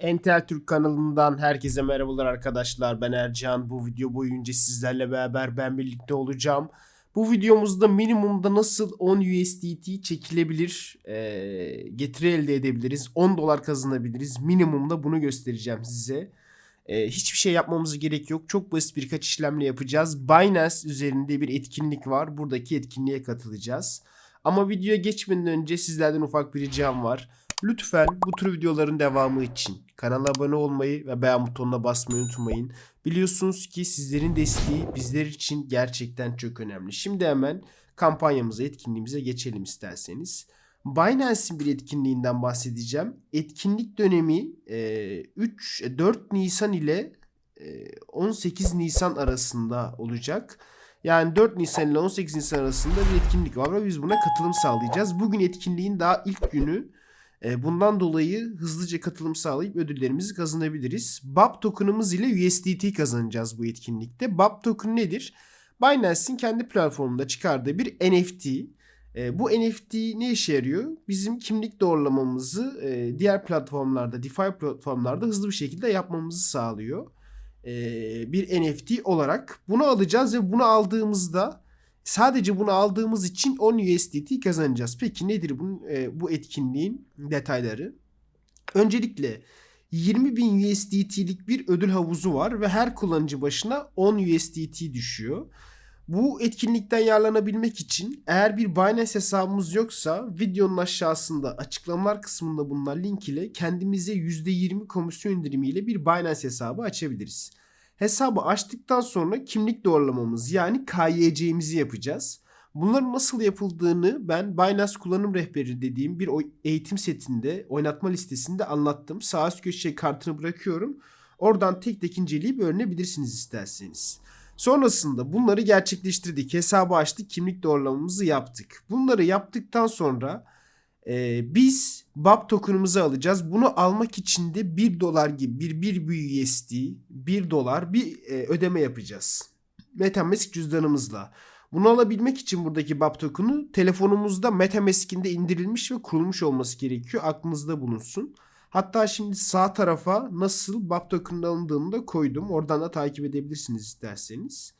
Entel Türk kanalından herkese merhabalar arkadaşlar. Ben Ercan. Bu video boyunca sizlerle beraber ben birlikte olacağım. Bu videomuzda minimumda nasıl 10 USDT çekilebilir, e, getiri elde edebiliriz, 10 dolar kazanabiliriz. Minimumda bunu göstereceğim size. E, hiçbir şey yapmamıza gerek yok. Çok basit birkaç işlemle yapacağız. Binance üzerinde bir etkinlik var. Buradaki etkinliğe katılacağız. Ama videoya geçmeden önce sizlerden ufak bir ricam var. Lütfen bu tür videoların devamı için kanala abone olmayı ve beğen butonuna basmayı unutmayın. Biliyorsunuz ki sizlerin desteği bizler için gerçekten çok önemli. Şimdi hemen kampanyamıza, etkinliğimize geçelim isterseniz. Binance'in bir etkinliğinden bahsedeceğim. Etkinlik dönemi e, 3 4 Nisan ile e, 18 Nisan arasında olacak. Yani 4 Nisan ile 18 Nisan arasında bir etkinlik var ve biz buna katılım sağlayacağız. Bugün etkinliğin daha ilk günü. E, Bundan dolayı hızlıca katılım sağlayıp ödüllerimizi kazanabiliriz. BAP tokenımız ile USDT kazanacağız bu etkinlikte. BAP token nedir? Binance'in kendi platformunda çıkardığı bir NFT. E, bu NFT ne işe yarıyor? Bizim kimlik doğrulamamızı e, diğer platformlarda, DeFi platformlarda hızlı bir şekilde yapmamızı sağlıyor. E, bir NFT olarak. Bunu alacağız ve bunu aldığımızda Sadece bunu aldığımız için 10 USDT kazanacağız. Peki nedir bunun, e, bu etkinliğin detayları? Öncelikle 20.000 USDT'lik bir ödül havuzu var ve her kullanıcı başına 10 USDT düşüyor. Bu etkinlikten yararlanabilmek için eğer bir Binance hesabımız yoksa videonun aşağısında açıklamalar kısmında bulunan link ile kendimize %20 komisyon indirimiyle bir Binance hesabı açabiliriz. Hesabı açtıktan sonra kimlik doğrulamamız yani KYC'mizi yapacağız. Bunların nasıl yapıldığını ben Binance kullanım rehberi dediğim bir eğitim setinde, oynatma listesinde anlattım. Sağ üst köşeye kartını bırakıyorum. Oradan tek tek inceleyip öğrenebilirsiniz isterseniz. Sonrasında bunları gerçekleştirdik. Hesabı açtık, kimlik doğrulamamızı yaptık. Bunları yaptıktan sonra e, biz BAP token'ımızı alacağız. Bunu almak için de 1 dolar gibi bir 1 USD 1 dolar bir e, ödeme yapacağız. Metamask cüzdanımızla. Bunu alabilmek için buradaki BAP token'ı telefonumuzda Metamask'in de indirilmiş ve kurulmuş olması gerekiyor. Aklınızda bulunsun. Hatta şimdi sağ tarafa nasıl BAP token'ın alındığını da koydum. Oradan da takip edebilirsiniz isterseniz.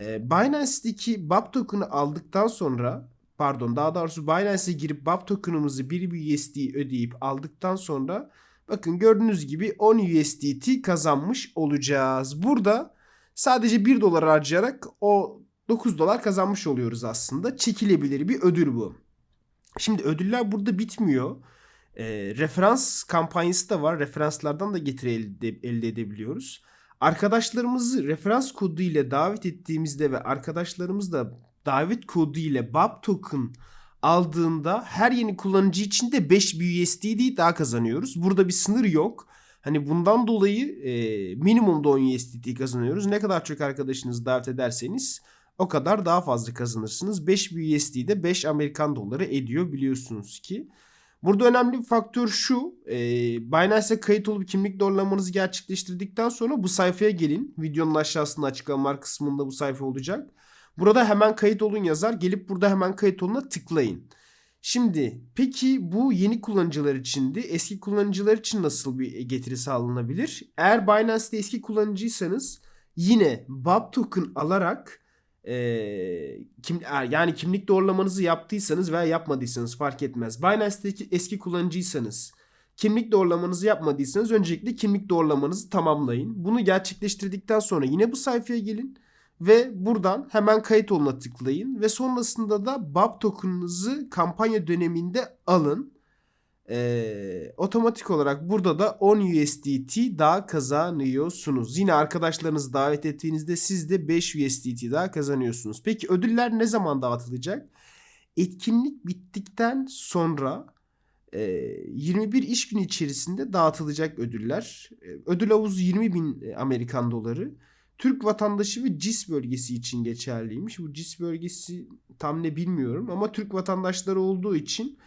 E, Binance'deki BAP token'ı aldıktan sonra pardon daha doğrusu Binance'e girip BAP token'ımızı 1 USD ödeyip aldıktan sonra bakın gördüğünüz gibi 10 USDT kazanmış olacağız. Burada sadece 1 dolar harcayarak o 9 dolar kazanmış oluyoruz aslında. Çekilebilir bir ödül bu. Şimdi ödüller burada bitmiyor. E, referans kampanyası da var. Referanslardan da getiri elde, elde edebiliyoruz. Arkadaşlarımızı referans kodu ile davet ettiğimizde ve arkadaşlarımız da davet kodu ile BAP token aldığında her yeni kullanıcı için de 5 USDT daha kazanıyoruz. Burada bir sınır yok. Hani bundan dolayı e, minimumda 10 USDT kazanıyoruz. Ne kadar çok arkadaşınızı davet ederseniz o kadar daha fazla kazanırsınız. 5 USD de 5 Amerikan doları ediyor biliyorsunuz ki. Burada önemli bir faktör şu. E, Binance'e kayıt olup kimlik doğrulamanızı gerçekleştirdikten sonra bu sayfaya gelin. Videonun aşağısında açıklamalar kısmında bu sayfa olacak. Burada hemen kayıt olun yazar. Gelip burada hemen kayıt oluna tıklayın. Şimdi peki bu yeni kullanıcılar için de eski kullanıcılar için nasıl bir getiri sağlanabilir? Eğer Binance'de eski kullanıcıysanız yine BAP token alarak e, kim, yani kimlik doğrulamanızı yaptıysanız veya yapmadıysanız fark etmez. Binance'deki eski kullanıcıysanız kimlik doğrulamanızı yapmadıysanız öncelikle kimlik doğrulamanızı tamamlayın. Bunu gerçekleştirdikten sonra yine bu sayfaya gelin ve buradan hemen kayıt oluna tıklayın ve sonrasında da BAP token'ınızı kampanya döneminde alın. Ee, otomatik olarak burada da 10 USDT daha kazanıyorsunuz. Yine arkadaşlarınızı davet ettiğinizde siz de 5 USDT daha kazanıyorsunuz. Peki ödüller ne zaman dağıtılacak? Etkinlik bittikten sonra 21 iş günü içerisinde dağıtılacak ödüller. Ödül havuzu 20 bin Amerikan doları. Türk vatandaşı ve CIS bölgesi için geçerliymiş. Bu CIS bölgesi tam ne bilmiyorum ama Türk vatandaşları olduğu için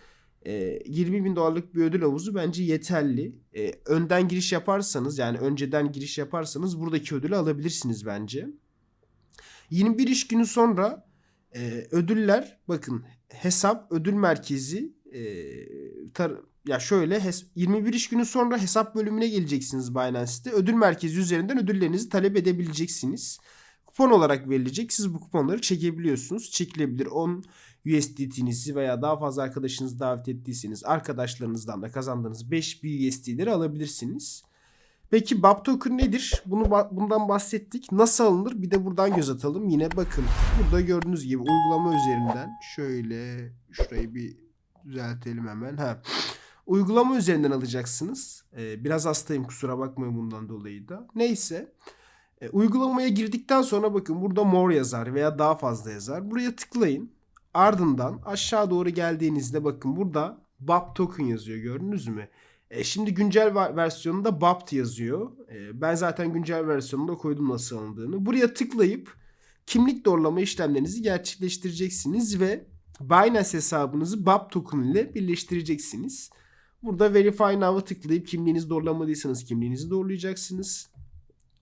e, 20 bin dolarlık bir ödül havuzu bence yeterli. E, önden giriş yaparsanız yani önceden giriş yaparsanız buradaki ödülü alabilirsiniz bence. 21 iş günü sonra e, ödüller bakın hesap ödül merkezi e, ya şöyle hes- 21 iş günü sonra hesap bölümüne geleceksiniz Binance'te. Ödül merkezi üzerinden ödüllerinizi talep edebileceksiniz. Kupon olarak verilecek. Siz bu kuponları çekebiliyorsunuz. Çekilebilir 10 USDT'nizi veya daha fazla arkadaşınızı davet ettiyseniz arkadaşlarınızdan da kazandığınız 5 USD'leri alabilirsiniz. Peki BAP token nedir? Bunu bundan bahsettik. Nasıl alınır? Bir de buradan göz atalım. Yine bakın. Burada gördüğünüz gibi uygulama üzerinden şöyle şurayı bir düzeltelim hemen. Ha. Uygulama üzerinden alacaksınız. Ee, biraz hastayım kusura bakmayın bundan dolayı da. Neyse. E, uygulamaya girdikten sonra bakın burada more yazar veya daha fazla yazar. Buraya tıklayın. Ardından aşağı doğru geldiğinizde bakın burada BAP token yazıyor gördünüz mü? E, şimdi güncel versiyonunda BAPT yazıyor. E, ben zaten güncel versiyonunda koydum nasıl alındığını. Buraya tıklayıp kimlik doğrulama işlemlerinizi gerçekleştireceksiniz ve Binance hesabınızı BAP token ile birleştireceksiniz. Burada Verify Now'a tıklayıp kimliğinizi doğrulamadıysanız kimliğinizi doğrulayacaksınız.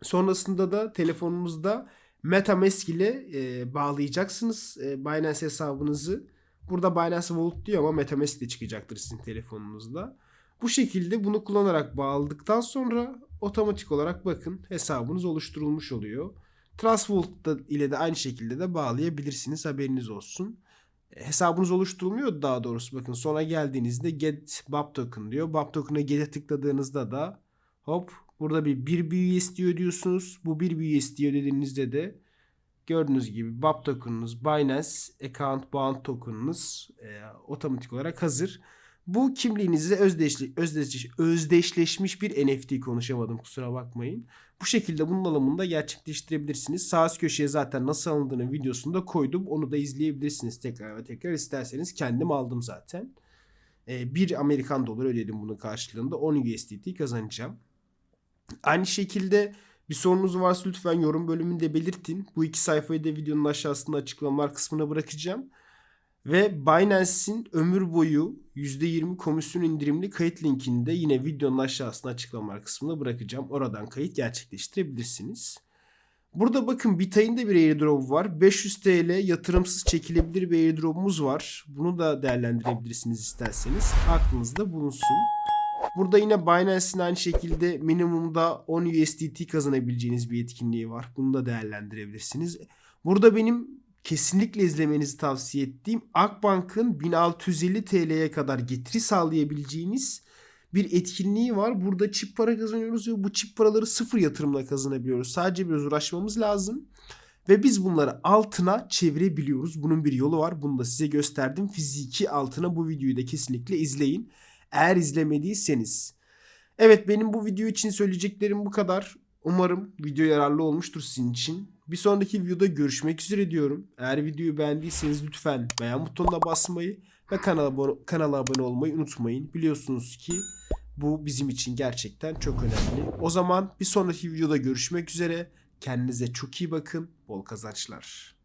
Sonrasında da telefonunuzda MetaMask ile e, bağlayacaksınız e, Binance hesabınızı. Burada Binance Wallet diyor ama MetaMask de çıkacaktır sizin telefonunuzda. Bu şekilde bunu kullanarak bağladıktan sonra otomatik olarak bakın hesabınız oluşturulmuş oluyor. Trust Wallet ile de aynı şekilde de bağlayabilirsiniz haberiniz olsun. Hesabınız oluşturulmuyor daha doğrusu bakın sona geldiğinizde get BAP token diyor. BAP token'a get'e tıkladığınızda da hop burada bir 1 BUSD ödüyorsunuz. Bu 1 BUSD ödediğinizde de gördüğünüz gibi BAP token'ınız Binance Account Bound token'ınız e, otomatik olarak hazır. Bu kimliğinizle özdeşli, özdeş, özdeşleşmiş bir NFT konuşamadım kusura bakmayın. Bu şekilde bunun alımını da gerçekleştirebilirsiniz. Sağ üst köşeye zaten nasıl alındığını videosunu da koydum. Onu da izleyebilirsiniz tekrar ve tekrar isterseniz. Kendim aldım zaten. Ee, 1 Amerikan doları ödedim bunun karşılığında. 10 USDT kazanacağım. Aynı şekilde bir sorunuz varsa lütfen yorum bölümünde belirtin. Bu iki sayfayı da videonun aşağısında açıklamalar kısmına bırakacağım. Ve Binance'in ömür boyu %20 komisyon indirimli kayıt linkini de yine videonun aşağısına açıklamalar kısmına bırakacağım. Oradan kayıt gerçekleştirebilirsiniz. Burada bakın Bitay'ın da bir airdrop var. 500 TL yatırımsız çekilebilir bir airdrop'umuz var. Bunu da değerlendirebilirsiniz isterseniz. Aklınızda bulunsun. Burada yine Binance'in aynı şekilde minimumda 10 USDT kazanabileceğiniz bir etkinliği var. Bunu da değerlendirebilirsiniz. Burada benim kesinlikle izlemenizi tavsiye ettiğim Akbank'ın 1650 TL'ye kadar getiri sağlayabileceğiniz bir etkinliği var. Burada çip para kazanıyoruz ve bu çip paraları sıfır yatırımla kazanabiliyoruz. Sadece biraz uğraşmamız lazım. Ve biz bunları altına çevirebiliyoruz. Bunun bir yolu var. Bunu da size gösterdim. Fiziki altına bu videoyu da kesinlikle izleyin. Eğer izlemediyseniz. Evet benim bu video için söyleyeceklerim bu kadar. Umarım video yararlı olmuştur sizin için. Bir sonraki videoda görüşmek üzere diyorum. Eğer videoyu beğendiyseniz lütfen beğen butonuna basmayı ve kanala kanala abone olmayı unutmayın. Biliyorsunuz ki bu bizim için gerçekten çok önemli. O zaman bir sonraki videoda görüşmek üzere. Kendinize çok iyi bakın. Bol kazançlar.